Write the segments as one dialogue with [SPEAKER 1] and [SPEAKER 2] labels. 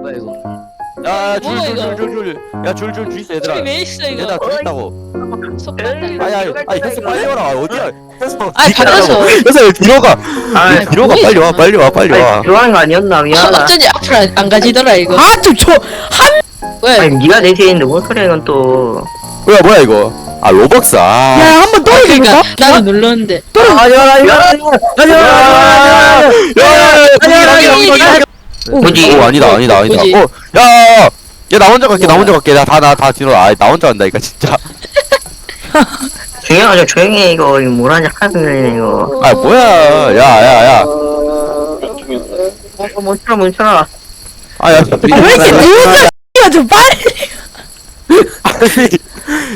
[SPEAKER 1] 뭐야 이거?
[SPEAKER 2] 야, 줄,
[SPEAKER 3] 뭐야,
[SPEAKER 2] 줄,
[SPEAKER 3] 이거?
[SPEAKER 2] 줄, 줄, 줄. 야, 줄, 줄, 줄 있어, 얘들아.
[SPEAKER 3] 저기 왜 있어 이거?
[SPEAKER 2] 얘들아, 줄 있다고.
[SPEAKER 3] 속았다.
[SPEAKER 2] 아니, 아니, 아니, 혜수 빨리 와라. 어디야? 혜수.
[SPEAKER 3] 아, 받아서.
[SPEAKER 2] 혜수, 뒤로 가.
[SPEAKER 4] 아,
[SPEAKER 2] 뒤로 가. 빨리 와, 빨리 와, 빨리 와.
[SPEAKER 4] 아니, 좋아하는 거 아니었나?
[SPEAKER 3] 아,
[SPEAKER 4] 미안하다.
[SPEAKER 3] 어쩐지 앞으로 안, 안 가지더라 이거.
[SPEAKER 5] 아좀저
[SPEAKER 3] 왜?
[SPEAKER 4] 아니, 니가 내 뒤에 있는데 뭔 소리야, 이건 또.
[SPEAKER 2] 뭐야, 뭐야, 이거. 아, 로벅스. 아.
[SPEAKER 5] 야, 한번 떨어져볼까?
[SPEAKER 3] 그러니까 나도 눌렀는데.
[SPEAKER 2] 아니야, 아니야, 아니야, 아니야, 아니야,
[SPEAKER 4] 뭐지?
[SPEAKER 2] 오, 아니다, 아니다, 아니다.
[SPEAKER 3] 뭐지?
[SPEAKER 2] 어, 야, 야, 야, 나 혼자 갈게, 나 혼자 갈게. 나 다, 나 다 뒤로. 아, 나 혼자 간다니까, 진짜.
[SPEAKER 4] 중요하죠, 조용히 해, 이거. 이거 뭐라냐, 하는 이거.
[SPEAKER 2] 아, 뭐야. 야, 야, 야.
[SPEAKER 4] 어, 멈춰라, 멈춰라.
[SPEAKER 2] 아, 야,
[SPEAKER 5] 아, 왜 이렇게 늦어? X가 좀 빨리.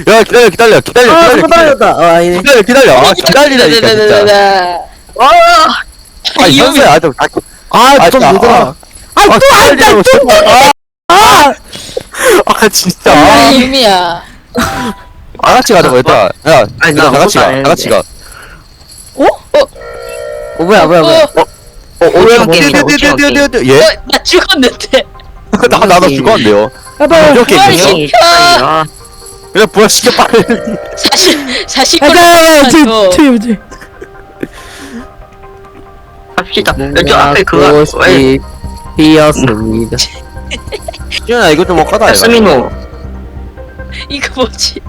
[SPEAKER 2] 야, 기다려, 기다려, 기다려,
[SPEAKER 1] 아,
[SPEAKER 2] 기다려,
[SPEAKER 1] 한번
[SPEAKER 2] 기다려,
[SPEAKER 1] 떨어졌다. 어, 아니네.
[SPEAKER 2] 기다려, 기다려. 아, 기다리라니까, 진짜. 아, 현수야, 아주.
[SPEAKER 1] 아, 좀
[SPEAKER 2] 아,
[SPEAKER 1] 늦더라.
[SPEAKER 2] 아,
[SPEAKER 5] 또,
[SPEAKER 2] 기다리라고,
[SPEAKER 5] 또,
[SPEAKER 2] 제발.
[SPEAKER 5] 아,
[SPEAKER 2] 아, 진짜.
[SPEAKER 3] 아,
[SPEAKER 2] 아,
[SPEAKER 3] 유미야.
[SPEAKER 2] 다 같이 가자고, 일단. 야,
[SPEAKER 4] 아니,
[SPEAKER 2] 나나다 같이 가, 다 같이 가.
[SPEAKER 1] 어, 뭐야, 뭐야, 뭐야.
[SPEAKER 3] 어,
[SPEAKER 2] 어,
[SPEAKER 4] 오징어
[SPEAKER 2] 뛰어,
[SPEAKER 4] 오징어.
[SPEAKER 2] 예?
[SPEAKER 3] 어, 나 죽었는데.
[SPEAKER 2] 나, 나도 죽었는데요.
[SPEAKER 5] 야봐.
[SPEAKER 2] 오징어 게임.
[SPEAKER 3] 아,
[SPEAKER 2] 그냥 부활시켜, 빨리.
[SPEAKER 3] 사실 사실
[SPEAKER 5] 야, 야, 야, 저,
[SPEAKER 3] 거.
[SPEAKER 5] 저, 저.
[SPEAKER 4] 갑시다. 저 앞에 그거, 왜,
[SPEAKER 1] 꽃이 피었습니다.
[SPEAKER 2] 지현아, 이거 좀 억하다, 이거.
[SPEAKER 4] 스미노.
[SPEAKER 3] 이거 뭐지?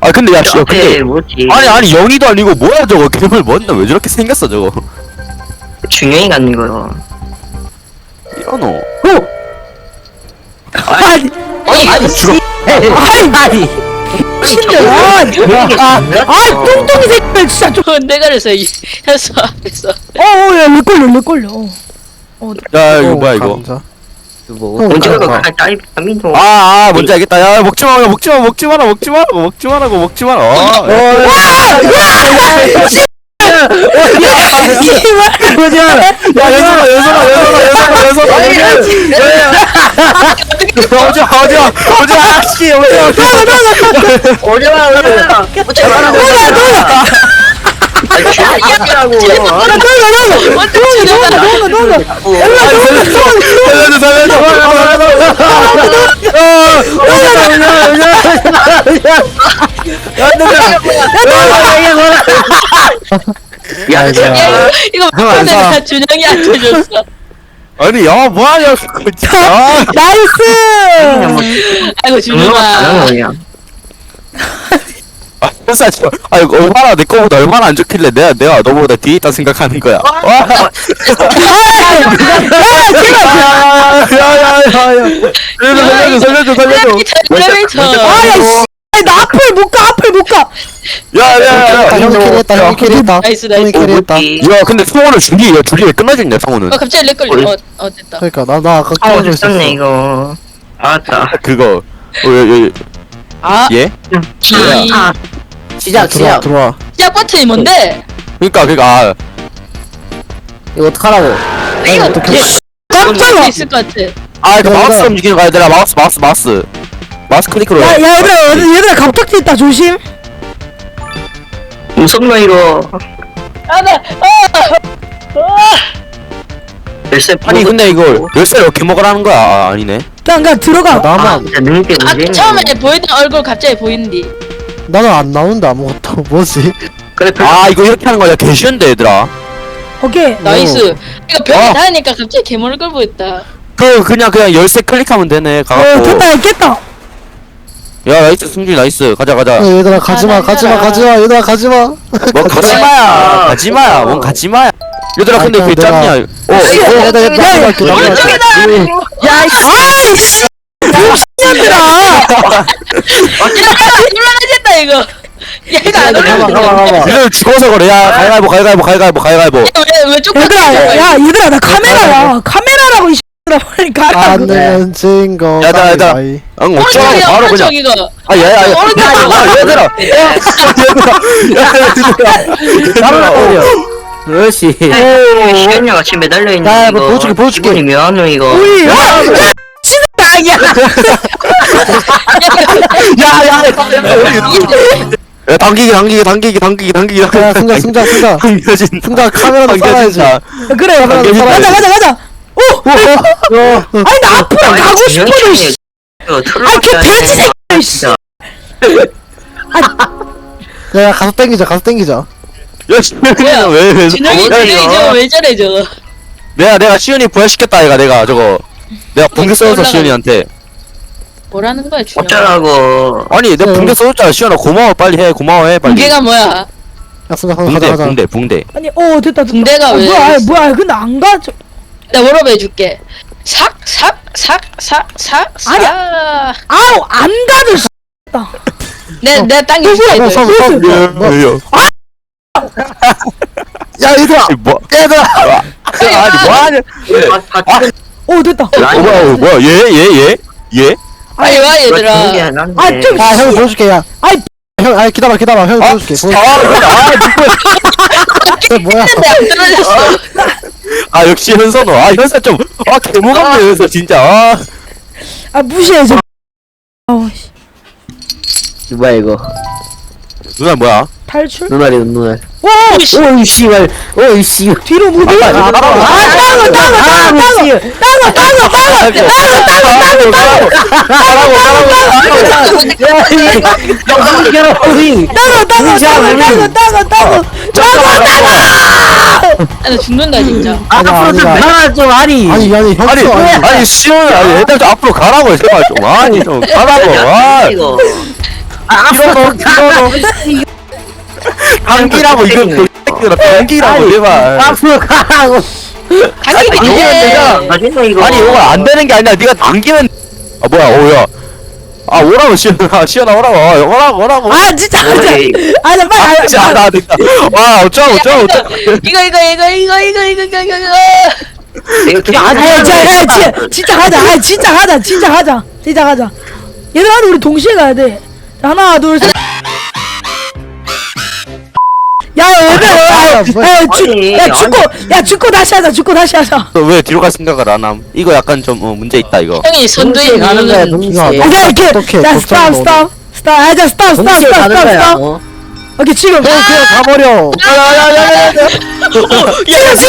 [SPEAKER 2] 아, 근데, 야,
[SPEAKER 4] 저
[SPEAKER 2] 야, 근데.
[SPEAKER 4] 뭐지?
[SPEAKER 2] 아니, 아니, 영희도 아니고, 뭐야, 저거. 괴물 뭔데? 왜 저렇게 생겼어, 저거.
[SPEAKER 4] 중요히 갖는 거요.
[SPEAKER 2] 이러노.
[SPEAKER 5] 아니,
[SPEAKER 3] 아니,
[SPEAKER 4] 아니,
[SPEAKER 2] 죽어.
[SPEAKER 5] 아니, 아니. 진짜, 아, 아, 아, 뚱뚱이 새끼 진짜 좀.
[SPEAKER 3] 어, 내가 그래서 이 현수 앞에서
[SPEAKER 5] 어, 어, 야, 왜 걸려, 왜 걸려. 어.
[SPEAKER 2] 야, 이거 뭐야, 이거.
[SPEAKER 1] 감자. 뭐,
[SPEAKER 4] 언제
[SPEAKER 1] 감자.
[SPEAKER 4] 그거 딸 비타민도.
[SPEAKER 2] 아, 아, 뭔지 알겠다. 야, 먹지 마, 먹지 마, 먹지 마라, 먹지 마라고, 먹지 마라고, 먹지 마라. 어? 야, 연서가, 연서가, 연서가, 연서가, 연서가. 오지 마, 오지 마, 오지 마, 아씨, 오지 마.
[SPEAKER 4] 오지마, 오지마. 오지마. 아, 주라고.
[SPEAKER 3] 먼저 지
[SPEAKER 5] 너가, 너가.
[SPEAKER 2] 살려줘, 살려줘,
[SPEAKER 4] 야,
[SPEAKER 1] 야,
[SPEAKER 3] 야, 이거
[SPEAKER 1] 사.
[SPEAKER 3] 준영이 안 해줬어.
[SPEAKER 2] 아니, 야, 뭐하냐, 진짜.
[SPEAKER 5] 나이스!
[SPEAKER 3] 아이고 준영아.
[SPEAKER 2] 아, 저, 아, 이거 얼마나 내 거보다 얼마나 안 좋길래 내가, 내가 너보다 뒤에 있다 생각하는 거야. 와, 야, 야, 야, 야, 야. 살려줘, 살려줘, 살려줘, 살려줘.
[SPEAKER 3] 엘리베이터.
[SPEAKER 5] 아, 야, 씨. 아니, 나 앞을 못 가, 앞을 못 가.
[SPEAKER 2] 야, 야, 야,
[SPEAKER 1] 아,
[SPEAKER 2] 야.
[SPEAKER 1] 형이 캐리했다, 형이 캐리했다.
[SPEAKER 3] 나이스
[SPEAKER 1] 형이
[SPEAKER 3] 나이스.
[SPEAKER 1] 캐리했다.
[SPEAKER 2] 야, 근데 성우는 줄이, 야, 줄이 왜 끝나졌냐, 성우는.
[SPEAKER 3] 어 갑자기 렉 걸려. 어, 어 됐다.
[SPEAKER 1] 그러니까, 나, 나 아까
[SPEAKER 4] 아. 됐네, 이거. 알았다.
[SPEAKER 2] 그거. 어, 예, 예,
[SPEAKER 3] 아,
[SPEAKER 2] 예?
[SPEAKER 3] 지.
[SPEAKER 4] 아,
[SPEAKER 1] 들어와, 시작, 시작.
[SPEAKER 2] 들어와.
[SPEAKER 3] 시작 버튼이 뭔데?
[SPEAKER 2] 그니까, 그니까, 아,
[SPEAKER 1] 이거 어떡하라고.
[SPEAKER 3] 이거
[SPEAKER 1] 어떡해.
[SPEAKER 5] 깜짝아.
[SPEAKER 3] 있을 것 같아.
[SPEAKER 2] 아, 그 마우스 움직이는 거 얘들아, 마우스, 마우스, 마우스. 마우스 클릭으로.
[SPEAKER 5] 야,
[SPEAKER 2] 해.
[SPEAKER 5] 야, 얘들아, 얘들아, 얘들아, 갑툭튀 있다, 조심.
[SPEAKER 4] 무섭나, 이거.
[SPEAKER 3] 아 나
[SPEAKER 4] 열쇠
[SPEAKER 2] 아니, 근데 이거, 열쇠를 어떻게 먹으라는 거야? 아, 아니네.
[SPEAKER 5] 그냥, 그냥 들어가.
[SPEAKER 4] 아,
[SPEAKER 1] 나만,
[SPEAKER 4] 진짜 능력이
[SPEAKER 3] 아,
[SPEAKER 4] 문제네.
[SPEAKER 3] 처음에 보이던 얼굴 갑자기 보이는디.
[SPEAKER 1] 나는 안 나온다, 아무것도. 뭐지?
[SPEAKER 4] 그래, 별
[SPEAKER 2] 아, 이거 이렇게 하는 거야. 개 쉬운데, 얘들아.
[SPEAKER 5] 오케이.
[SPEAKER 3] 나이스. 이거 벽에
[SPEAKER 2] 어.
[SPEAKER 3] 닿으니까 갑자기 괴물 얼굴 보였다.
[SPEAKER 2] 그, 그냥, 그냥 열쇠 클릭하면 되네.
[SPEAKER 5] 어,
[SPEAKER 2] 가갖고.
[SPEAKER 5] 됐다, 깼다.
[SPEAKER 2] 야, 나이스, 승준이 나이스. 가자, 가자.
[SPEAKER 1] 어, 얘들아, 가지마,
[SPEAKER 3] 아,
[SPEAKER 1] 가지마. 가지마, 얘들아, 가지마.
[SPEAKER 2] 뭐, 가지마야. 가지마야. 뭔 가지마야. 얘들아, 근데
[SPEAKER 1] 아,
[SPEAKER 2] 그 짰냐. 어,
[SPEAKER 1] 어,
[SPEAKER 2] 어,
[SPEAKER 1] 얘들아, 얘들아,
[SPEAKER 5] 야. 야, 아이씨! 병신년들아!
[SPEAKER 3] 곤란해졌다 이거. 얘가 안
[SPEAKER 1] 가봐, 가봐,
[SPEAKER 3] 올라오네.
[SPEAKER 1] 가봐.
[SPEAKER 2] 얘들 죽어서 그래. 야, 가위가위보, 가위가위보.
[SPEAKER 3] 왜왜 쫓고
[SPEAKER 5] 얘들아, 야, 얘들아, 나 카메라야. 카메라라고, 이 씨들아, 빨리 가라.
[SPEAKER 1] 안 내면 진거
[SPEAKER 2] 야, 나, 나.
[SPEAKER 1] 가위바위.
[SPEAKER 2] 응, 어쩌라고
[SPEAKER 3] 오른쪽이야
[SPEAKER 2] 바로
[SPEAKER 3] 오른쪽
[SPEAKER 2] 그냥.
[SPEAKER 3] 이거.
[SPEAKER 2] 아, 얘, 야, 야,
[SPEAKER 3] 오른쪽.
[SPEAKER 2] 야, 얘들아. 야, 얘들아. 얘들아.
[SPEAKER 1] 때려.
[SPEAKER 2] 그렇지.
[SPEAKER 4] 시연이랑 같이 매달려 있는
[SPEAKER 1] 야,
[SPEAKER 4] 이거.
[SPEAKER 1] 뭐 보여줄게, 보여줄게.
[SPEAKER 4] 기분이 묘하노, 이거.
[SPEAKER 5] 우리, 야, 야, 치는
[SPEAKER 2] 야, 야, 야, 당기기, 당기기, 당기기, 당기기, 당기기.
[SPEAKER 1] 야, 승자, 승자, 승자.
[SPEAKER 2] 당겨진.
[SPEAKER 1] 승자, 카메라도
[SPEAKER 2] 당겨진다.
[SPEAKER 1] 살아야지.
[SPEAKER 5] 그래,
[SPEAKER 1] 카메라도
[SPEAKER 5] 가자,
[SPEAKER 1] 살아야지.
[SPEAKER 5] 가자, 가자. 아니 나 앞으로 가고 싶어도 씨. 아, 걔 돼지 새끼야, 씨.
[SPEAKER 1] 야 가서 땡기자 가서 땡기자
[SPEAKER 2] 야 시현이는 왜왜
[SPEAKER 3] 준영이 준영이 저거 왜 저래 저거?
[SPEAKER 2] 내가 내가 시현이 부활시켰다 이가 내가 저거. 내가 붕대 써줬어
[SPEAKER 3] 올라가.
[SPEAKER 2] 시현이한테.
[SPEAKER 3] 뭐라는 거야 준영
[SPEAKER 4] 어쩌라고.
[SPEAKER 2] 아니 내가
[SPEAKER 1] 어.
[SPEAKER 2] 붕대 써줬잖아. 시현아 고마워 빨리 해 고마워해 빨리.
[SPEAKER 3] 붕대가 뭐야?
[SPEAKER 1] 약속 가자
[SPEAKER 2] 붕대
[SPEAKER 1] 가자
[SPEAKER 2] 붕대 붕대.
[SPEAKER 5] 아니 어 됐다 됐다.
[SPEAKER 3] 붕대가
[SPEAKER 5] 아,
[SPEAKER 3] 왜
[SPEAKER 5] 뭐야
[SPEAKER 3] 있어?
[SPEAKER 5] 뭐야 근데 안 가져
[SPEAKER 3] 나 뭐라고 해줄게. 삭삭삭삭삭삭
[SPEAKER 5] 아니야. 아우 안 가져 씨.
[SPEAKER 3] 내 내가 당겨줄게.
[SPEAKER 1] 어,
[SPEAKER 3] 너.
[SPEAKER 1] 서, 서, 서, 뭐,
[SPEAKER 2] 야
[SPEAKER 1] 야 얘들아!
[SPEAKER 2] 뭐? 얘들아! 아니 뭐하냐?
[SPEAKER 4] 다, 다,
[SPEAKER 5] 어 됐다
[SPEAKER 2] 어 뭐야 어, 뭐야 얘얘얘 얘?
[SPEAKER 3] 빨리 와 얘들아.
[SPEAKER 5] 아, 좀-
[SPEAKER 1] 야 형이 보여줄게 야.
[SPEAKER 5] 아이
[SPEAKER 1] 형, 기다려 기다려. 형이
[SPEAKER 2] 아,
[SPEAKER 1] 보여줄게
[SPEAKER 2] 아,
[SPEAKER 1] 보여줄게.
[SPEAKER 2] 아,
[SPEAKER 1] 뭐야?
[SPEAKER 3] 근데 안 떨어졌어.
[SPEAKER 2] 아 역시 현선호 아 현선 좀아 개무감네 현선 진짜. 아.
[SPEAKER 5] 아 무시해 저. 아우 씨.
[SPEAKER 6] 뭐야 이거?
[SPEAKER 2] 누나 뭐야
[SPEAKER 5] 탈출
[SPEAKER 6] 눈알이 눈알
[SPEAKER 5] 와
[SPEAKER 6] 오이 씨발 오이 씨
[SPEAKER 5] 뒤로 무대 아
[SPEAKER 2] 아,
[SPEAKER 5] 따고 따고 따고 따고 따고 따고 따고 따고 따고 따고 따고 따고 따고
[SPEAKER 3] 아, 나 죽는다 진짜
[SPEAKER 1] 아니야 아니야
[SPEAKER 6] 나좀 아니
[SPEAKER 1] 아니 아니 형
[SPEAKER 2] 아니
[SPEAKER 1] 아니
[SPEAKER 2] 시원 아니 애들 좀 앞으로 가라고 제발 좀 아니 좀 가라고 아
[SPEAKER 4] 이거.
[SPEAKER 2] 길어도 길어도 당기라고 이거 그 새끼들아 당기라고 제발
[SPEAKER 6] 가라고
[SPEAKER 3] 당기기
[SPEAKER 2] 이거는
[SPEAKER 3] 전에
[SPEAKER 2] 내가
[SPEAKER 4] 나중에 이거.
[SPEAKER 2] 아니 이거 안 되는 게 아니라 네가 당기면 아 뭐야 오야 아 오라고 시원아 시원아 오라고 어, 오라고 오라고
[SPEAKER 5] 아 진짜
[SPEAKER 4] 에이.
[SPEAKER 5] 아나 빨리
[SPEAKER 2] 아 진짜 나 됐다 와 어쩌고 어쩌고 어쩌고
[SPEAKER 3] 이거 이거 이거 이거 이거 이거 이거 이거
[SPEAKER 4] 이거 그냥
[SPEAKER 5] 아, 야, 진짜, 진짜 하자. 아, 진짜 하자. 진짜 하자. 진짜 하자. 얘들아, 우리 동시에 가야 돼. 자, 하나, 둘, 셋. 야, 야, 주,
[SPEAKER 4] 아니,
[SPEAKER 5] 야, 죽고, 야, 죽고 다시 하자. 죽고 다시 하자.
[SPEAKER 2] 너 왜 뒤로 갈 생각을 안 함 이거 약간 좀 어, 문제 있다 이거
[SPEAKER 3] 형이 선두에
[SPEAKER 6] 가는 거야 동시에
[SPEAKER 1] 야,
[SPEAKER 5] 오케이, 오케이.
[SPEAKER 1] 어떡해,
[SPEAKER 5] 자, 스탑,
[SPEAKER 1] 걱정이
[SPEAKER 5] 스탑. 스탑. 아, 자, 스탑, 스탑,
[SPEAKER 6] 동시에
[SPEAKER 5] 스탑,
[SPEAKER 6] 가는
[SPEAKER 5] 스탑,
[SPEAKER 6] 거야
[SPEAKER 5] 스탑.
[SPEAKER 6] 어?
[SPEAKER 5] 오케이, 지금.
[SPEAKER 1] 형 그냥 가버려
[SPEAKER 2] 야야야야야
[SPEAKER 5] 지금, 지금, 지금, 지금,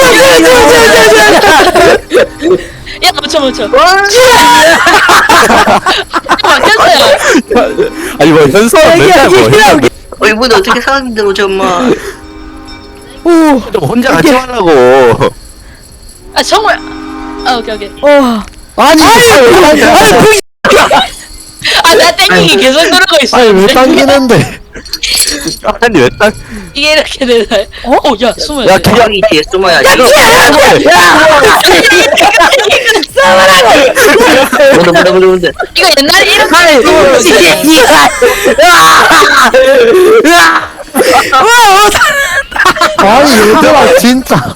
[SPEAKER 5] 지금, 지금.
[SPEAKER 3] 야 멈춰 멈춰 막혔어요
[SPEAKER 2] 아니 뭐 현서
[SPEAKER 5] 야, 야,
[SPEAKER 2] 뭐
[SPEAKER 5] 야,
[SPEAKER 2] 현서
[SPEAKER 4] 어, 이분들 어떻게 사람이 들어오지, 엄마.
[SPEAKER 5] 오,
[SPEAKER 2] 좀 혼자 같이 하려고.
[SPEAKER 3] 아 정말. 아 오케이 오케이.
[SPEAKER 5] 어.
[SPEAKER 1] 아니 아니
[SPEAKER 5] 아이, 그,
[SPEAKER 3] 아나 땡기기 계속 누르고 있어.
[SPEAKER 1] 아니 왜 당기는데?
[SPEAKER 2] 아니 왜 딱
[SPEAKER 3] 이게 이렇게 되나 어야 숨어야
[SPEAKER 2] 야,
[SPEAKER 3] 돼.
[SPEAKER 2] 그냥-
[SPEAKER 4] 여기 뒤에 숨어야지. 뭔데, 뭔데, 뭔데, 뭔데.
[SPEAKER 3] 이거 옛날에 이렇게
[SPEAKER 1] 아니 얘들아 진짜.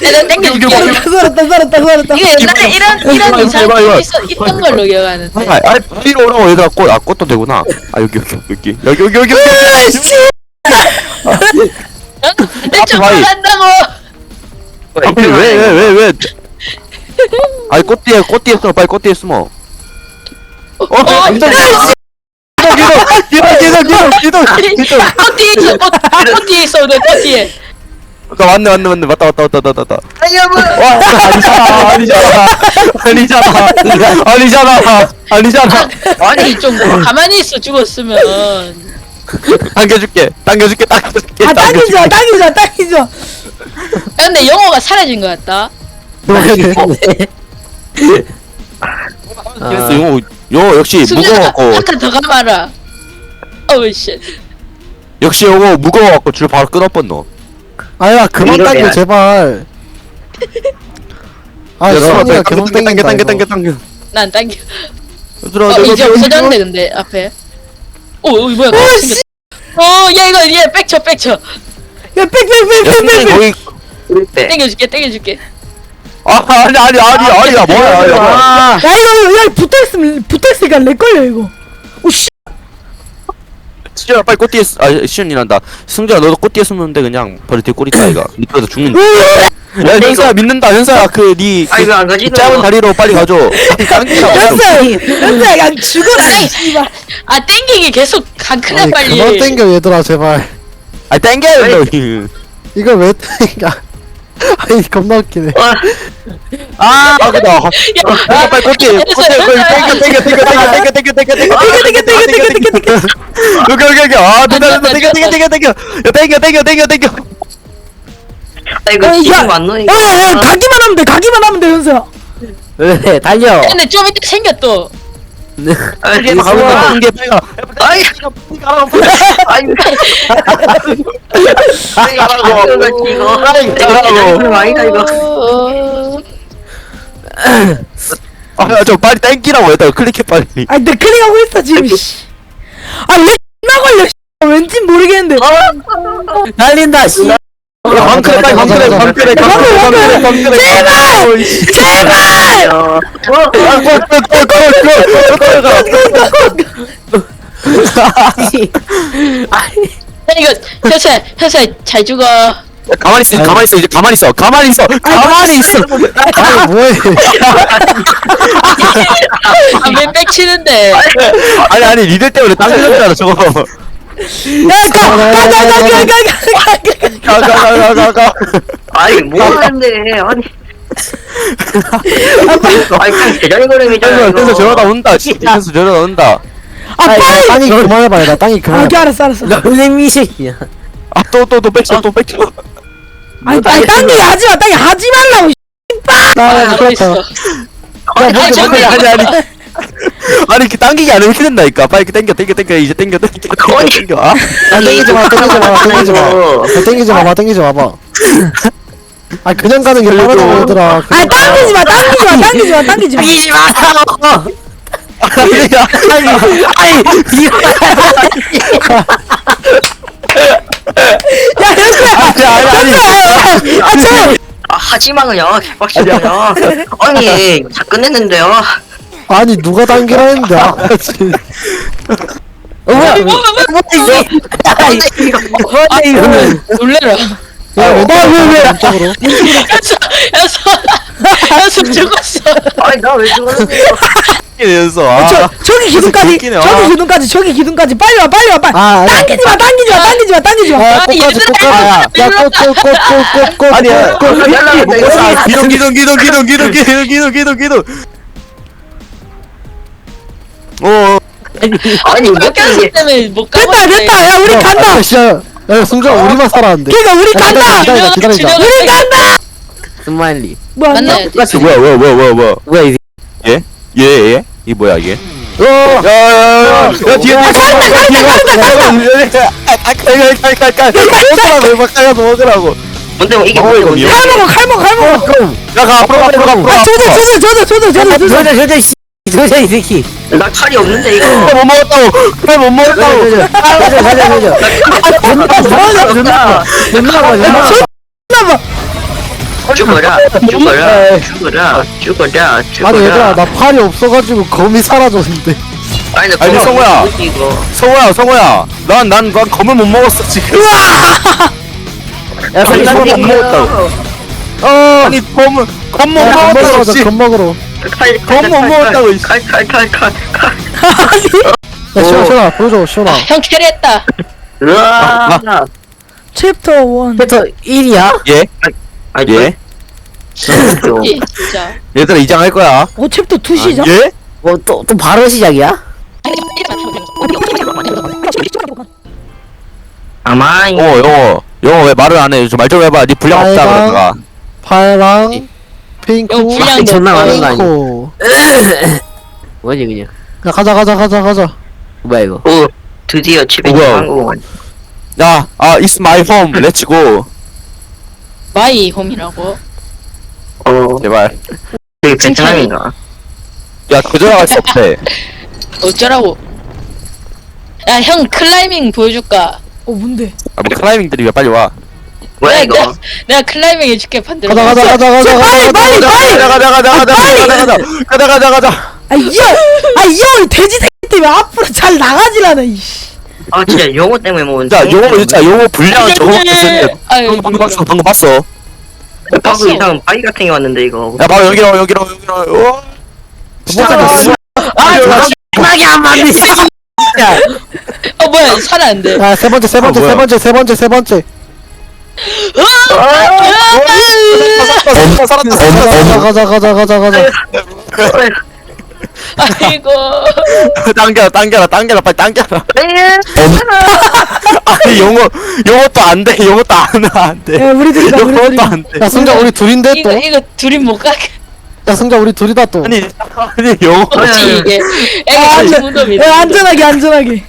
[SPEAKER 3] 내가 땡겨줄게
[SPEAKER 5] 살았다, 살았다, 살았다.
[SPEAKER 3] 이거 옛날에 이런 이런
[SPEAKER 2] 이거,
[SPEAKER 3] 이상
[SPEAKER 2] 이거, 이거.
[SPEAKER 3] 있어 있던 걸로 기억하는데.
[SPEAKER 2] 아, 아니 뒤로 오라고 얘들아 꽃, 아 꽃도 되구나. 아 여기 여기 여기 여기. 여기 여기 여기
[SPEAKER 3] 내쪽
[SPEAKER 2] 바위. 하필 왜왜 왜왜? 아니 꽃 뒤에 꽃 뒤에 숨어 빨리 꽃 뒤에 숨어. 어 기도 기도 기도 기도 기도 기도
[SPEAKER 3] 꽃 뒤에 있어 뒤에 있어 내꽃 뒤에
[SPEAKER 2] 아 맞네 맞네 맞네. 맞다 맞다 맞다 맞다 맞다. 와 아니잖아 아니잖아. 아니잖아. 아니잖아. 아니잖아.
[SPEAKER 3] 아니 좀 가만히 있어 죽었으면.
[SPEAKER 2] 당겨줄게. 당겨줄게 당겨줄게
[SPEAKER 5] 아, 당기죠, 당기죠, 당기죠.
[SPEAKER 3] 야, 근데 영어가 사라진 것 같다.
[SPEAKER 1] 그렇게 돼
[SPEAKER 2] 그래서 영어 영어 역시
[SPEAKER 3] 승준아
[SPEAKER 2] 무거워갖고.
[SPEAKER 3] 한칸 더 가봐라. 어우 씨.
[SPEAKER 2] 역시 영어 무거워갖고 줄 바로 끊어버려 너
[SPEAKER 1] 아야 그만
[SPEAKER 4] 이러면
[SPEAKER 1] 당겨
[SPEAKER 4] 안-
[SPEAKER 1] 제발 아 시원이가 계속
[SPEAKER 2] 당겨
[SPEAKER 1] 땡긴다
[SPEAKER 2] 당겨
[SPEAKER 1] 이거
[SPEAKER 2] 당겨 당겨
[SPEAKER 3] 난 당겨
[SPEAKER 2] 얘들아
[SPEAKER 3] 어 이제 없어졌네 근데 앞에 오 어, 뭐야
[SPEAKER 5] 오, 씨.
[SPEAKER 3] 생겼다. 어야 이거 얘 백쳐 백쳐
[SPEAKER 5] 야, 빽, 빽, 빽,
[SPEAKER 2] 야
[SPEAKER 5] 빽,
[SPEAKER 2] 근데
[SPEAKER 5] 빽, 빽.
[SPEAKER 2] 거기
[SPEAKER 4] 네.
[SPEAKER 3] 땡겨줄게 땡겨줄게
[SPEAKER 2] 아 아니 아니 아니 아니야 뭐야 아니야 뭐야
[SPEAKER 6] 아
[SPEAKER 5] 야, 이거, 야, 붙어있으면, 붙어있으니까 렉 걸려, 이거. 오, 씨.
[SPEAKER 2] 시준아 빨리 꽃 뒤에 쓰- 아 시준이란다. 승준아 너도 꽃 뒤에 숨는데 그냥. 바로 뒤에 꼬리 따 이가. 밑에서 죽는다. 야 현서야 믿는다. 현서야 그니
[SPEAKER 4] 아, 이거 안 가지,
[SPEAKER 2] 짧은
[SPEAKER 4] 너.
[SPEAKER 2] 다리로 빨리 가줘.
[SPEAKER 5] 연사, 연사, 그냥 씨발.
[SPEAKER 3] 아 땡기기 계속 가크네
[SPEAKER 1] 아니
[SPEAKER 3] 빨리.
[SPEAKER 1] 그만 땡겨 얘들아 제발.
[SPEAKER 2] 아 땡겨 너.
[SPEAKER 1] 이걸 왜 땡겨 아니 겁나 웃기네
[SPEAKER 2] 아 그다 야 빨리 꽃띠 꽃띠 땡겨 땡겨 땡겨 땡겨 땡겨 땡겨 땡겨 땡겨 땡겨 땡겨 땡겨 땡겨 땡겨 여기 여기 여기 아 됐다 됐다 땡겨 땡겨 땡겨 땡겨 야 땡겨 땡겨 땡겨 땡겨
[SPEAKER 4] 아 이거
[SPEAKER 5] 야,
[SPEAKER 4] 지금 안 넣으니까
[SPEAKER 5] 어야 야 가기만 하면 돼 가기만 하면 돼 현수야
[SPEAKER 6] 왜 달려
[SPEAKER 3] 근데 좀 이따 생겨
[SPEAKER 4] 또아
[SPEAKER 2] 이게 바로
[SPEAKER 4] 뭐야
[SPEAKER 2] 나온 게 빨리
[SPEAKER 4] 아이 아니 아니 가라고 이거
[SPEAKER 2] 아이, 가라고.
[SPEAKER 4] 이거
[SPEAKER 2] 아저 빨리 땡기라고 했다 클릭해 빨리
[SPEAKER 5] 아니 내 클릭하고 있어 지금 씨. 아렉 나 걸려 씨. 왠지 모르겠는데
[SPEAKER 6] 달린다 씨
[SPEAKER 2] 방크래 빨리 방크래 방크래 방크래 방크래 방크래
[SPEAKER 5] 제발
[SPEAKER 3] 야 이거 현수야 현수야 잘 죽어
[SPEAKER 2] 가만히 있어 가만히 있어 이제 가만히 있어 가만히 있어 가만히 있어
[SPEAKER 1] 아니 뭐해
[SPEAKER 3] 아왜 빽치는데
[SPEAKER 2] 아니 아니 리들 때문에 당겨졌잖아 저거
[SPEAKER 5] 야가가가가가가가가
[SPEAKER 2] 가가가가가
[SPEAKER 4] 아니 뭐 하는데 아니 아니 그냥
[SPEAKER 2] 그래서
[SPEAKER 4] 이거
[SPEAKER 2] 그래서 저러다 온다 그래서 저러다 온다
[SPEAKER 5] 아 빨리
[SPEAKER 1] 땅이 그만해봐 나 땅이
[SPEAKER 5] 아
[SPEAKER 1] 그만해봐.
[SPEAKER 5] 오케이 알았어 알았어.
[SPEAKER 6] 너네 새끼야
[SPEAKER 2] 아 또 또또 뺏겨 또 뺏겨
[SPEAKER 5] 아니 아니 땅이 하지마 땅이 하지 말라고
[SPEAKER 1] 나
[SPEAKER 3] 하고
[SPEAKER 1] 그렇다.
[SPEAKER 3] 있어.
[SPEAKER 2] 아니
[SPEAKER 3] 아니, 저기-
[SPEAKER 2] 아니 아니 아니 이렇게 당기기 안 이렇게 된다니까. 빨리 이렇게 당겨 당겨 당겨 이제 당겨 당겨 당겨 당겨 아.
[SPEAKER 1] 아 땡기지 마 땡기지 마 땡기지 마. 야, 땡기지 마봐 땡기지 마봐. 아 그냥 가는 게 빠르다고 얘들아
[SPEAKER 5] 아 당기지 마 당기지 마 당기지 마 당기지
[SPEAKER 2] 아니
[SPEAKER 6] 아니 이거
[SPEAKER 5] 야 현수야
[SPEAKER 2] 아니 아니 아니
[SPEAKER 5] 아저
[SPEAKER 4] 아 하지마 그냥 개빡치네 그냥 아니 다 끝냈는데요
[SPEAKER 1] 아니 누가 당기라 했는데 아 진짜.
[SPEAKER 6] 어 뭐야
[SPEAKER 3] 뭐, 뭐, 뭐,
[SPEAKER 6] 뭐야 이거는
[SPEAKER 3] 놀래라
[SPEAKER 1] 야 왼쪽으로 왼쪽으로
[SPEAKER 3] 현수 현수 현수 죽었어
[SPEAKER 4] 아니 나왜 죽었는데
[SPEAKER 2] 연서 아.
[SPEAKER 5] 저, 저기 기둥까지
[SPEAKER 2] 웃기네,
[SPEAKER 5] 저기
[SPEAKER 2] 아.
[SPEAKER 5] 기둥까지 저기 기둥까지 빨리 와 빨리 와 빨리.
[SPEAKER 1] 아, 아니.
[SPEAKER 5] 당기지 마 당기지 마 당기지 마 당기지 마.
[SPEAKER 1] 아
[SPEAKER 3] 아니,
[SPEAKER 1] 꽃까지
[SPEAKER 3] 얘들아,
[SPEAKER 1] 꽃까지. 야꽃꽃꽃꽃꽃꽃
[SPEAKER 2] 아니야
[SPEAKER 4] 연락을
[SPEAKER 2] 기동 기동 기동 기동 기동 기동 기동 기동 기동 어.
[SPEAKER 4] 아니 뭐
[SPEAKER 3] 깎였기 때문에 못
[SPEAKER 5] 됐다
[SPEAKER 3] 가봤네.
[SPEAKER 5] 됐다. 야 우리 간다.
[SPEAKER 1] 야, 야 승주야 우리만 살았는데.
[SPEAKER 5] 그니까 우리 간다.
[SPEAKER 1] 기다리자 기다리자.
[SPEAKER 5] 우리 간다.
[SPEAKER 6] 스마일리.
[SPEAKER 5] 뭐야
[SPEAKER 3] 맞네.
[SPEAKER 2] 뭐야 뭐야 뭐야 뭐야 뭐야.
[SPEAKER 6] 뭐야 이
[SPEAKER 2] 예? 예, 예? 이 뭐야 이게?
[SPEAKER 1] 어
[SPEAKER 2] 야야야야! 야 뒤에 뒤에 먹으라고
[SPEAKER 4] 뭔데 뭐 이게 뭔데
[SPEAKER 2] 이거
[SPEAKER 5] 칼 먹어 칼 먹어 칼 먹어
[SPEAKER 2] 야가 앞으로 가 앞으로 가 앞으로 아가
[SPEAKER 5] 조져 조져 조져 조져 조져 조져
[SPEAKER 6] 저저 저저 씨 저저 이 새끼
[SPEAKER 4] 나 칼이 없는데 이거
[SPEAKER 2] 못 먹었다고 그래 못 먹었다고
[SPEAKER 6] 저저 저저 저저 저저
[SPEAKER 4] 존나
[SPEAKER 6] 존나 존나
[SPEAKER 5] 나 봐
[SPEAKER 4] 죽어라 죽어라 죽어라 죽어라.
[SPEAKER 1] 아니 얘들아
[SPEAKER 4] 죽어라
[SPEAKER 1] 나 팔이 없어가지고 검이 사라졌는데.
[SPEAKER 4] 아니 나
[SPEAKER 2] 아니, 성우야.
[SPEAKER 4] 이거.
[SPEAKER 2] 성호야 성호야. 난 난 난 검을 못 먹었어 지금.
[SPEAKER 6] 야
[SPEAKER 2] 아니, 손못 먹었다고.
[SPEAKER 1] 어
[SPEAKER 2] 아니 검을 검 못
[SPEAKER 1] 야, 겁
[SPEAKER 2] 먹었다고
[SPEAKER 1] 먹으러
[SPEAKER 2] 씨.
[SPEAKER 1] 가자 겁 먹으러.
[SPEAKER 2] 겁못 먹었다고, 이 씨.
[SPEAKER 4] 칼 칼 칼 칼 칼
[SPEAKER 1] 야 시원아 시원아 보여줘 시원아.
[SPEAKER 3] 형 캐리했다.
[SPEAKER 4] 으아.
[SPEAKER 5] 챕터 1
[SPEAKER 6] 챕터 1이야?
[SPEAKER 2] 예?
[SPEAKER 4] 아니
[SPEAKER 2] 예?
[SPEAKER 3] 이, 진짜
[SPEAKER 2] 얘들아 이장 할 거야
[SPEAKER 5] 어 챕터 2 시작
[SPEAKER 2] 예?
[SPEAKER 6] 뭐 또 또 바로 시작이야?
[SPEAKER 4] 아마이
[SPEAKER 2] 어 영어 영어 왜 말을 안 해 말 좀 해봐 니 분량 없다. 그런가
[SPEAKER 1] 파랑 핑크
[SPEAKER 3] 형 분량
[SPEAKER 6] 존나 많은 거 아니야?
[SPEAKER 1] 핑크
[SPEAKER 6] 뭐지 그냥
[SPEAKER 1] 야 가자 가자 가자 가자
[SPEAKER 6] 뭐야 이거
[SPEAKER 4] 오 드디어 집에
[SPEAKER 2] 어, 뭐야? 야, 아, it's my home. Let's go.
[SPEAKER 3] 마이 홈이라고.
[SPEAKER 4] 어.
[SPEAKER 2] 제발.
[SPEAKER 4] 되게 베트남인가
[SPEAKER 2] 야, 거절할 수 없대.
[SPEAKER 3] 어쩌라고. 야 형 클라이밍 보여줄까?
[SPEAKER 5] 어 뭔데?
[SPEAKER 2] 아, 뭐 클라이밍들이 왜 빨리 와.
[SPEAKER 4] 뭐야
[SPEAKER 3] 내가,
[SPEAKER 4] 이거?
[SPEAKER 3] 내가 클라이밍 해줄게 반대로
[SPEAKER 1] 가자 가자 가자 가자
[SPEAKER 5] 빨리 빨리 빨리!
[SPEAKER 2] 가자, 가자, 가자, 가자, 가자, 가자, 가자, 가자, 가자, 가자.
[SPEAKER 5] 형이 돼지 새끼 때문에 앞으로 잘 나가지라는 이씨
[SPEAKER 4] 아 진짜 영어 때문에 뭐
[SPEAKER 2] 자, 용어 진짜 분량 저거밖에 쓰는데.
[SPEAKER 3] 아유
[SPEAKER 2] 방금 봤어, 방금 봤어.
[SPEAKER 4] 방금 이상한 바위 같은 게 왔는데 이거
[SPEAKER 2] 야, 바로 여기로, 여기로, 여기로. 어?
[SPEAKER 1] 시작하자
[SPEAKER 6] 아 정확하게 안 맞네
[SPEAKER 3] 어 뭐야 살아 안돼
[SPEAKER 1] 번째 세 번째
[SPEAKER 2] 아?
[SPEAKER 1] 세 번째 세 번째 세 번째
[SPEAKER 2] 살았다 살았다 살았다
[SPEAKER 1] 가자 가자 가자 가자 가자
[SPEAKER 3] 아이고.
[SPEAKER 2] 당겨라 당겨라 당겨라 빨리 당겨라.
[SPEAKER 4] 네.
[SPEAKER 2] 아니 영어 영어도 안돼 영어도 안돼.
[SPEAKER 5] 야 우리 둘이다 우리
[SPEAKER 2] 영어도
[SPEAKER 5] 둘이다
[SPEAKER 2] 안돼.
[SPEAKER 1] 야 승자 우리 둘인데
[SPEAKER 3] 이거 이거 둘이 못.
[SPEAKER 1] 또야 승자 우리 둘이다 또.
[SPEAKER 2] 아니 아니 영어.
[SPEAKER 3] 뭐지 이게? 애가 같이 무덤이.
[SPEAKER 5] 야 안전하게 안전하게.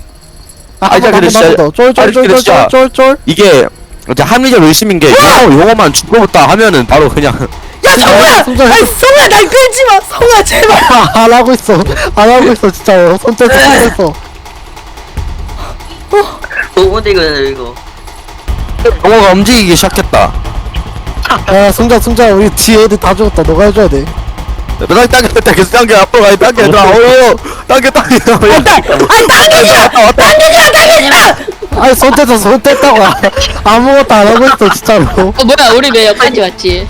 [SPEAKER 2] 아, 진짜 근데 진짜- 아니, 근데 진짜-
[SPEAKER 1] 쫄쫄쫄쫄쫄쫄
[SPEAKER 2] 이게 이제 합리적 의심인 게 영어 영어만 죽어봤다 하면은 바로 그냥
[SPEAKER 5] 야 성우야
[SPEAKER 1] 성우야.
[SPEAKER 5] 아니 성우야. 날 끌지 마. 성우야 제발.
[SPEAKER 1] 안 하고 있어. 안 하고 있어 진짜요 손 떼서 손 떼서
[SPEAKER 4] 뭐 뭔데 이거 이거.
[SPEAKER 2] 영어가 움직이기 시작했다.
[SPEAKER 1] 야 승자 승자 우리 뒤에 애들 다 죽었다. 너가 해줘야 돼.
[SPEAKER 2] 맨날 당겨 당겨 당겨. 앞으로 가 당겨 나 어여 당겨 당겨
[SPEAKER 5] 아니 당기지 마 당기지 마 당기지 마
[SPEAKER 1] 아니 손 떼서 손 뗐다고. 아무것도 안 하고 있어 진짜로.
[SPEAKER 3] 어 뭐야 우리 왜 여기까지 왔지?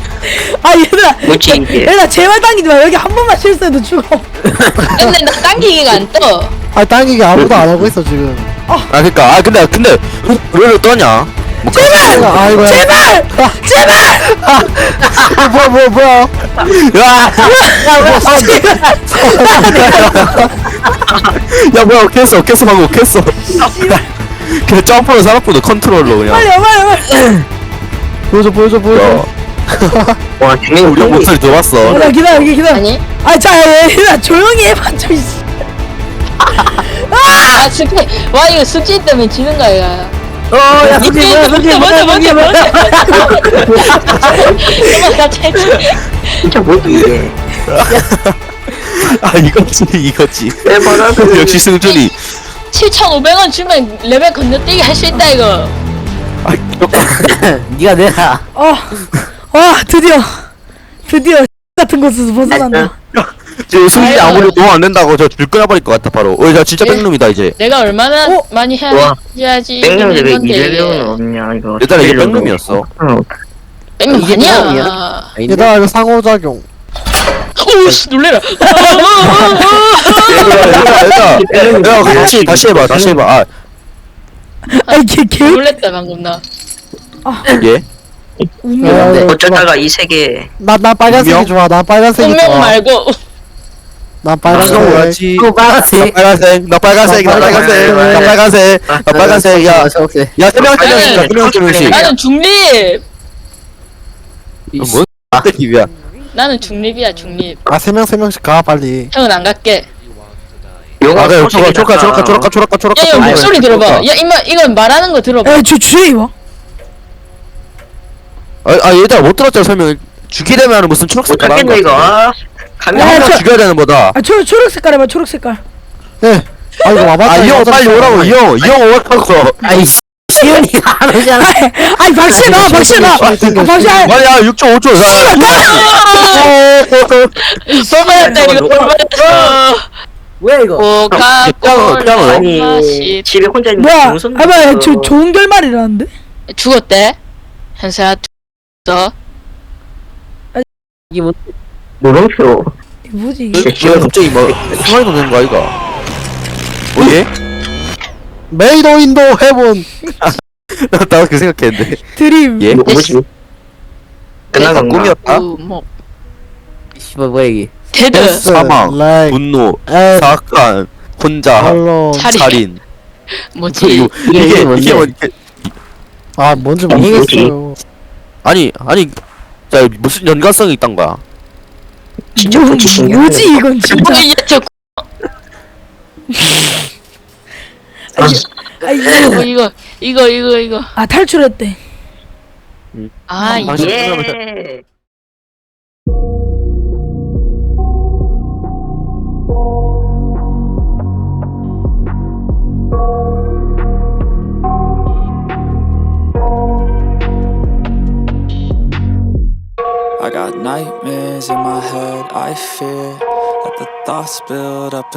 [SPEAKER 5] 아 얘들아
[SPEAKER 4] 뭐지 이게?
[SPEAKER 5] 얘들아 제발 당기지 마. 여기 한 번만 실수해도 죽어.
[SPEAKER 3] 근데 나 당기기가 안 떠.
[SPEAKER 1] 아니 당기기 아무도 안 하고 있어 지금.
[SPEAKER 2] 아. 그니까. 아 근데 근데 왜 떠냐? 뭐
[SPEAKER 5] 제발!
[SPEAKER 1] 아이고야.
[SPEAKER 5] 제발! 제발!
[SPEAKER 1] 아, 뭐야 뭐야 뭐야.
[SPEAKER 2] 야, 야 뭐야? 깼어 깼어 방금 깼어 그냥 점프로 살았거든 컨트롤로 그냥.
[SPEAKER 5] 빨리 와 빨리 와 빨리
[SPEAKER 1] 보여줘 보여줘 보여줘
[SPEAKER 4] 와 되게
[SPEAKER 2] 우리 목소리 들어봤어
[SPEAKER 5] 기다려 기다려 기다려
[SPEAKER 3] 아니?
[SPEAKER 5] 아자 얘들아 조용히 해봐 좀 이씨.
[SPEAKER 3] 아 숙제. 와 이거 숙제 때문에 지는 거야.
[SPEAKER 5] 어야
[SPEAKER 3] 숙제 먼저 먼저 먼저 먼저. 엄마 갑자기
[SPEAKER 4] 진짜 뭐지 이게?
[SPEAKER 2] 아 이거지 이거지
[SPEAKER 4] 대박하다.
[SPEAKER 2] 역시 승준이
[SPEAKER 3] 7,500원 주면 레벨 건너뛰기 할 수 있다 이거.
[SPEAKER 2] 아 귀엽다
[SPEAKER 6] 니가 내가
[SPEAKER 5] 어 아 드디어 드디어 같은 곳에서 벗어난다
[SPEAKER 2] 지금
[SPEAKER 3] 아이고.
[SPEAKER 2] 아무리 너무 안 된다고 저 줄 끊어버릴 것 같아 바로 어나 진짜
[SPEAKER 3] 예.
[SPEAKER 2] 백룸이다 이제
[SPEAKER 3] 내가 얼마나
[SPEAKER 5] 어?
[SPEAKER 3] 많이
[SPEAKER 4] 와.
[SPEAKER 3] 해야지
[SPEAKER 4] 땡겨지 왜
[SPEAKER 3] 이게.
[SPEAKER 4] 없냐 이거.
[SPEAKER 2] 얘들아, 이게. 백룸이었어.
[SPEAKER 4] 어.
[SPEAKER 3] 뺑
[SPEAKER 6] 이게
[SPEAKER 3] 아니야.
[SPEAKER 6] 아닌데?
[SPEAKER 1] 얘들아 이거 상호작용
[SPEAKER 3] 오씨 놀래라.
[SPEAKER 2] 얘들아 얘들아 다시 해봐 다시 해봐 아
[SPEAKER 5] 아이 걔걔
[SPEAKER 3] 놀랬다 방금 나.
[SPEAKER 2] 예?
[SPEAKER 5] 운명
[SPEAKER 1] 야, 야,
[SPEAKER 4] 어쩌다가 이 세계
[SPEAKER 1] 나, 나 빨간색이
[SPEAKER 2] 분명?
[SPEAKER 1] 좋아 나 빨간색이
[SPEAKER 3] 운명
[SPEAKER 1] 좋아
[SPEAKER 3] 말고
[SPEAKER 1] 나
[SPEAKER 2] 아,
[SPEAKER 1] 빨간색
[SPEAKER 2] 뭐지
[SPEAKER 6] 또 빨간색
[SPEAKER 2] 빨간색 나 빨간색 나 빨간색 나 빨간색 나 빨간색 야
[SPEAKER 6] 초록색
[SPEAKER 2] 야, 세 명씩
[SPEAKER 3] 나는-
[SPEAKER 2] 세 명씩 세 명씩.
[SPEAKER 3] 나는 중립.
[SPEAKER 2] 뭐? 입이야.
[SPEAKER 3] 나는 중립이야 중립.
[SPEAKER 1] 아 세 명 세 명씩 가 빨리
[SPEAKER 3] 형은 안 갈게.
[SPEAKER 4] 영어
[SPEAKER 2] 아, 그래,
[SPEAKER 4] 소식이
[SPEAKER 2] 초록아, 초록아,
[SPEAKER 4] 났다.
[SPEAKER 2] 초록아, 초록아, 초록아, 초록아.
[SPEAKER 3] 야, 야
[SPEAKER 2] 초록아.
[SPEAKER 3] 목소리 들어봐. 야 이마 이건 말하는 거 들어봐.
[SPEAKER 5] 와
[SPEAKER 2] 아, 아, 얘들아 못 들었잖아 설명. 죽이려면 무슨 초록색
[SPEAKER 4] 못하겠네 이거. 아, 감이
[SPEAKER 5] 야,
[SPEAKER 2] 한
[SPEAKER 5] 저-
[SPEAKER 2] 명 죽여야 되는 거다.
[SPEAKER 5] 아 초록 초록 색깔 해봐 초록 색깔
[SPEAKER 1] 예 아이고 와봤다
[SPEAKER 2] 아, 이 형 빨리 오라고, 이 형, 이 형 오라고.
[SPEAKER 6] 아이씨 시은이가 안 오잖아
[SPEAKER 5] 아니 박씨 나 박씨 나 아, 박씨 아,
[SPEAKER 2] 아야, 6.5초.
[SPEAKER 3] 돌발 때리고 돌발.
[SPEAKER 6] 뭐야 이거
[SPEAKER 3] 오카
[SPEAKER 2] 짱어, 짱어요?
[SPEAKER 4] 아니 집에 혼자 있는
[SPEAKER 5] 뭐야
[SPEAKER 4] 무슨
[SPEAKER 5] 아봐 저 좋은 결말이라는데
[SPEAKER 3] 죽었대. 현수야 죽었어.
[SPEAKER 6] 이게 뭐
[SPEAKER 4] 노름표.
[SPEAKER 5] 이게 뭐지 이게
[SPEAKER 2] 갑자기 뭐 순간이 도는 거 아이가? 어 예?
[SPEAKER 1] 메이도 인도 해본
[SPEAKER 2] 나도 그 생각했는데.
[SPEAKER 5] 드림
[SPEAKER 2] 예?
[SPEAKER 4] 뭐, 뭐지? 끝난
[SPEAKER 2] 아,
[SPEAKER 4] 건가?
[SPEAKER 2] 꿈이었다.
[SPEAKER 3] 그, 뭐
[SPEAKER 6] 씨발 뭐야 이게
[SPEAKER 3] 데드.
[SPEAKER 2] 사망,
[SPEAKER 1] 라이크
[SPEAKER 2] 분노,
[SPEAKER 1] 에
[SPEAKER 2] 사악한, 혼자,
[SPEAKER 1] 할로
[SPEAKER 3] 살인.
[SPEAKER 2] 살인.
[SPEAKER 3] 뭐지?
[SPEAKER 2] 이거
[SPEAKER 6] 이게
[SPEAKER 2] 이게
[SPEAKER 6] 뭔데?
[SPEAKER 2] 이게 뭐 이게-
[SPEAKER 1] 아 뭔지
[SPEAKER 4] 뭐지?
[SPEAKER 1] 모르겠어요
[SPEAKER 2] 아니 아니 자 무슨 연관성이 있단 거야?
[SPEAKER 5] 뭐. 뭐지 이건 진짜
[SPEAKER 3] 뭐야
[SPEAKER 5] 저아 이거
[SPEAKER 3] 이거 이거 이거 이거 이거.
[SPEAKER 5] 아 탈출했대
[SPEAKER 3] 아
[SPEAKER 2] 아,
[SPEAKER 3] 이게
[SPEAKER 4] 예.
[SPEAKER 7] I got nightmares in my head, I fear that the thoughts build up and